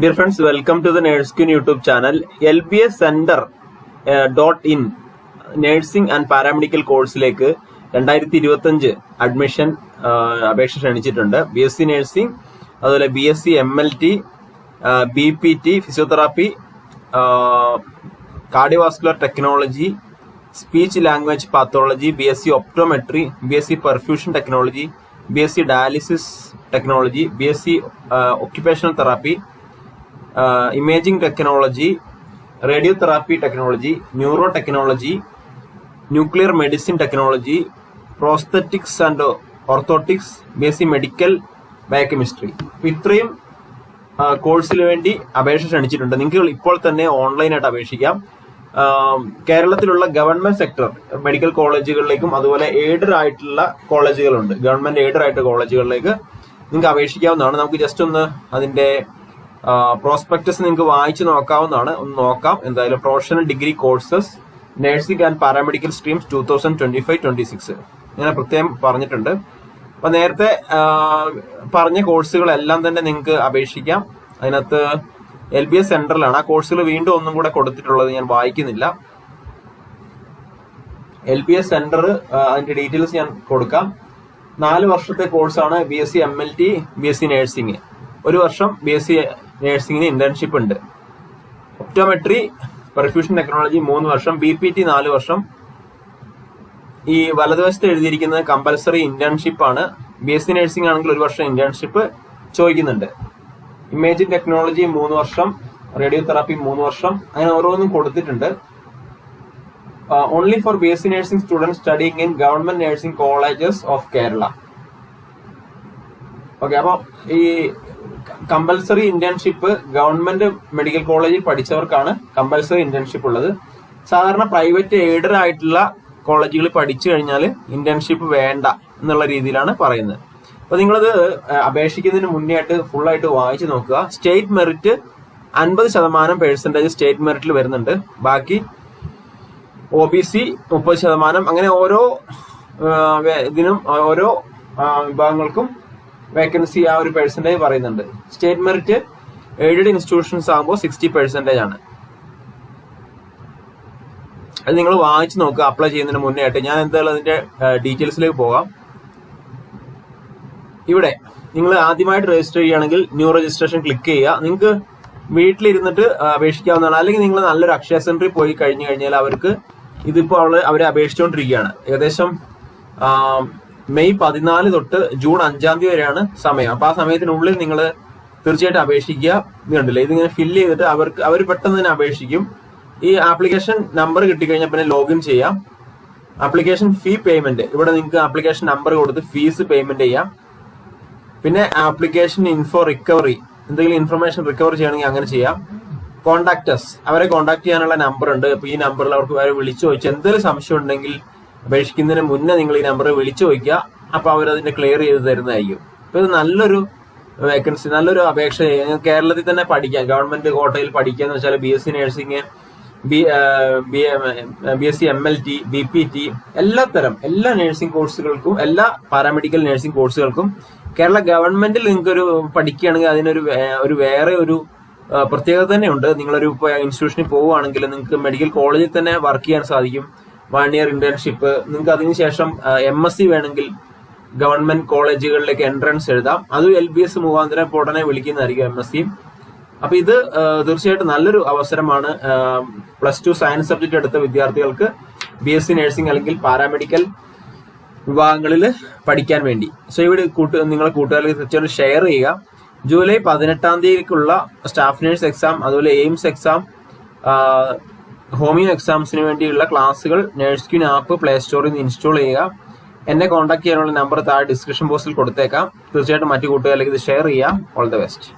Dear friends welcome to the nurse queen YouTube channel L B S centre dot in nursing and paramedical കോഴ്സിലേക്ക് രണ്ടായിരത്തി ഇരുപത്തഞ്ച് admission അപേക്ഷ ക്ഷണിച്ചിട്ടുണ്ട്. B S C nursing അതുപോലെ B S C M L T B P T physiotherapy cardiovascular technology speech language pathology B S C optometry B S C perfusion technology B S C dialysis technology B S C occupational therapy imaging technology radiotherapy technology neuro technology nuclear medicine technology prosthetics and orthotics B S C medical biochemistry ഇത്രയും കോഴ്സിന് വേണ്ടി അപേക്ഷ ക്ഷണിച്ചിട്ടുണ്ട്. നിങ്ങൾക്ക് ഇപ്പോൾ തന്നെ ഓൺലൈനായിട്ട് അപേക്ഷിക്കാം. കേരളത്തിലുള്ള ഗവൺമെന്റ് സെക്ടർ മെഡിക്കൽ കോളേജുകളിലേക്കും അതുപോലെ എയ്ഡഡ് ആയിട്ടുള്ള കോളേജുകളുണ്ട് ഗവൺമെന്റ് എയ്ഡഡ് ആയിട്ട് കോളേജുകളിലേക്ക് നിങ്ങൾക്ക് അപേക്ഷിക്കാവുന്നതാണ്. നമുക്ക് ജസ്റ്റ് ഒന്ന് അതിന്റെ പ്രോസ്പെക്ടസ് നിങ്ങൾക്ക് വായിച്ചു നോക്കാവുന്നതാണ്. ഒന്ന് നോക്കാം. എന്തായാലും professional degree courses nursing and paramedical streams two thousand twenty five twenty six ഇങ്ങനെ പ്രത്യേകം പറഞ്ഞിട്ടുണ്ട്. അപ്പൊ നേരത്തെ പറഞ്ഞ കോഴ്സുകളെല്ലാം തന്നെ നിങ്ങൾക്ക് അപേക്ഷിക്കാം. അതിനകത്ത് എൽ ബി എസ് സെന്ററിലാണ് ആ കോഴ്സുകൾ വീണ്ടും ഒന്നും കൂടെ കൊടുത്തിട്ടുള്ളത് ഞാൻ വായിക്കുന്നില്ല. എൽ ബി എസ് സെന്റർ അതിന്റെ ഡീറ്റെയിൽസ് ഞാൻ കൊടുക്കാം. നാല് വർഷത്തെ കോഴ്സാണ് B S C M L T B S C nursing ഒരു വർഷം ബി എസ് സി നഴ്സിംഗിന് ഇന്റേൺഷിപ്പ് ഉണ്ട്. ഒപ്റ്റോമെട്രി പെർഫ്യൂഷൻ ടെക്നോളജി മൂന്ന് വർഷം ബി പി ടി നാല് വർഷം. ഈ വലതുവശത്ത് എഴുതിയിരിക്കുന്നത് കമ്പൽസറി ഇന്റേൺഷിപ്പ് ആണ്. ബി എസ് സി നഴ്സിംഗ് ആണെങ്കിൽ ഒരു വർഷം ഇന്റേൺഷിപ്പ് ചോദിക്കുന്നുണ്ട്. ഇമേജിംഗ് ടെക്നോളജി മൂന്ന് വർഷം റേഡിയോ തെറാപ്പി മൂന്ന് വർഷം അങ്ങനെ ഓരോന്നും കൊടുത്തിട്ടുണ്ട്. Only for B S C nursing student studying in government nursing colleges of Kerala okay അപ്പൊ ഈ കമ്പൽസറി ഇന്റേൺഷിപ്പ് ഗവൺമെന്റ് മെഡിക്കൽ കോളേജിൽ പഠിച്ചവർക്കാണ് കമ്പൽസറി ഇന്റേൺഷിപ്പ് ഉള്ളത്. സാധാരണ പ്രൈവറ്റ് എയ്ഡഡ് ആയിട്ടുള്ള കോളേജുകളിൽ പഠിച്ചു കഴിഞ്ഞാൽ ഇന്റേൺഷിപ്പ് വേണ്ട എന്നുള്ള രീതിയിലാണ് പറയുന്നത്. അപ്പൊ നിങ്ങളത് അപേക്ഷിക്കുന്നതിന് മുന്നേ ആയിട്ട് ഫുൾ ആയിട്ട് വായിച്ചു നോക്കുക. സ്റ്റേറ്റ് മെറിറ്റ് അൻപത് ശതമാനം പേഴ്സന്റേജ് സ്റ്റേറ്റ് മെറിറ്റിൽ വരുന്നുണ്ട്. ബാക്കി ഒ ബി സി മുപ്പത് ശതമാനം. അങ്ങനെ ഓരോ ഇതിനും ഓരോ വിഭാഗങ്ങൾക്കും വേക്കൻസി ആ ഒരു പെർസെന്റേജ് പറയുന്നുണ്ട്. സ്റ്റേറ്റ് മെറിറ്റ് എയ്ഡഡ് ഇൻസ്റ്റിറ്റ്യൂഷൻസ് ആകുമ്പോൾ സിക്സ്റ്റി പെർസെന്റേജ് ആണ്. അത് നിങ്ങൾ വായിച്ചു നോക്കുക അപ്ലൈ ചെയ്യുന്നതിന് മുന്നേ ആയിട്ട്. ഞാൻ എന്തായാലും അതിന്റെ ഡീറ്റെയിൽസിലേക്ക് പോകാം. ഇവിടെ നിങ്ങൾ ആദ്യമായിട്ട് രജിസ്റ്റർ ചെയ്യുകയാണെങ്കിൽ ന്യൂ രജിസ്ട്രേഷൻ ക്ലിക്ക് ചെയ്യുക. നിങ്ങൾക്ക് വീട്ടിലിരുന്നിട്ട് അപേക്ഷിക്കാവുന്നതാണ്. അല്ലെങ്കിൽ നിങ്ങൾ നല്ലൊരു അക്ഷയ സെന്ററിൽ പോയി കഴിഞ്ഞു കഴിഞ്ഞാൽ അവർക്ക് ഇതിപ്പോൾ അവൾ അവരെ അപേക്ഷിച്ചുകൊണ്ടിരിക്കുകയാണ്. ഏകദേശം മെയ് പതിനാല് തൊട്ട് ജൂൺ അഞ്ചാം തീയതി വരെയാണ് സമയം. അപ്പൊ ആ സമയത്തിനുള്ളിൽ നിങ്ങൾ തീർച്ചയായിട്ടും അപേക്ഷിക്കുക. ഇത് കണ്ടില്ലേ? ഇതിങ്ങനെ ഫില്ല് ചെയ്തിട്ട് അവർക്ക് അവർ പെട്ടെന്ന് തന്നെ അപേക്ഷിക്കും. ഈ ആപ്ലിക്കേഷൻ നമ്പർ കിട്ടിക്കഴിഞ്ഞാൽ പിന്നെ ലോഗിൻ ചെയ്യാം. ആപ്ലിക്കേഷൻ ഫീ പേയ്മെന്റ് ഇവിടെ നിങ്ങൾക്ക് ആപ്ലിക്കേഷൻ നമ്പർ കൊടുത്ത് ഫീസ് പേയ്മെന്റ് ചെയ്യാം. പിന്നെ ആപ്ലിക്കേഷൻ ഇൻഫോ റിക്കവറി എന്തെങ്കിലും ഇൻഫർമേഷൻ റിക്കവർ ചെയ്യണമെങ്കിൽ അങ്ങനെ ചെയ്യാം. കോൺടാക്ടേഴ്സ് അവരെ കോൺടാക്ട് ചെയ്യാനുള്ള നമ്പർ ഉണ്ട്. അപ്പൊ ഈ നമ്പറിൽ അവർക്ക് അവരെ വിളിച്ചു ചോദിച്ചു എന്തെങ്കിലും സംശയം ഉണ്ടെങ്കിൽ അപേക്ഷിക്കുന്നതിന് മുന്നേ നിങ്ങൾ ഈ നമ്പർ വിളിച്ചു ചോദിക്കുക. അപ്പോൾ അവർ അതിന്റെ ക്ലിയർ ചെയ്ത് തരുന്നതായിരിക്കും. അപ്പോൾ ഇത് നല്ലൊരു വേക്കൻസി നല്ലൊരു അപേക്ഷ. കേരളത്തിൽ തന്നെ പഠിക്കാം. ഗവൺമെന്റ് കോട്ടയിൽ പഠിക്കുക എന്ന് വെച്ചാൽ B S C nursing B B S C M L T B P T എല്ലാ തരം എല്ലാ നഴ്സിംഗ് കോഴ്സുകൾക്കും എല്ലാ പാരാമെഡിക്കൽ നഴ്സിംഗ് കോഴ്സുകൾക്കും കേരള ഗവൺമെന്റിൽ നിങ്ങൾക്ക് ഒരു പഠിക്കുകയാണെങ്കിൽ അതിനൊരു ഒരു വേറെ ഒരു പ്രത്യേകത തന്നെയുണ്ട്. നിങ്ങളൊരു ഇൻസ്റ്റിറ്റ്യൂഷനിൽ പോവുകയാണെങ്കിൽ നിങ്ങൾക്ക് മെഡിക്കൽ കോളേജിൽ തന്നെ വർക്ക് ചെയ്യാൻ സാധിക്കും. വൺ ഇയർ ഇന്റേൺഷിപ്പ് നിങ്ങൾക്ക് അതിനുശേഷം എം എസ് സി വേണമെങ്കിൽ ഗവൺമെന്റ് കോളേജുകളിലേക്ക് എൻട്രൻസ് എഴുതാം. അത് എൽ ബി എസ് മുഖാന്തരം ഇപ്പോൾ ഉടനെ വിളിക്കുന്നതായിരിക്കും എം എസ് സി അപ്പൊ ഇത് തീർച്ചയായിട്ടും നല്ലൊരു അവസരമാണ് പ്ലസ് ടു സയൻസ് സബ്ജക്ട് എടുത്ത വിദ്യാർത്ഥികൾക്ക് ബി എസ് സി നഴ്സിംഗ് അല്ലെങ്കിൽ പാരാമെഡിക്കൽ വിഭാഗങ്ങളിൽ പഠിക്കാൻ വേണ്ടി. സോ ഇവിടെ കൂട്ട് നിങ്ങളെ കൂട്ടുകാർക്ക് തീർച്ചയായിട്ടും ഷെയർ ചെയ്യുക. ജൂലൈ പതിനെട്ടാം തീയതിക്കുള്ള സ്റ്റാഫ് നേഴ്സ് എക്സാം അതുപോലെ എയിംസ് എക്സാം ഹോമിയോ എക്സാംസിന് വേണ്ടിയുള്ള ക്ലാസ്സുകൾ നേഴ്സ് ക്യൂൻ ആപ്പ് പ്ലേ സ്റ്റോറിൽ നിന്ന് ഇൻസ്റ്റാൾ ചെയ്യുക. എന്നെ കോൺടാക്ട് ചെയ്യാനുള്ള നമ്പർ താഴെ ഡിസ്ക്രിപ്ഷൻ ബോക്സിൽ കൊടുത്തേക്കാം. തീർച്ചയായിട്ടും മറ്റു കൂട്ടുകാരിലേക്ക് ഇത് ഷെയർ ചെയ്യാം. All the best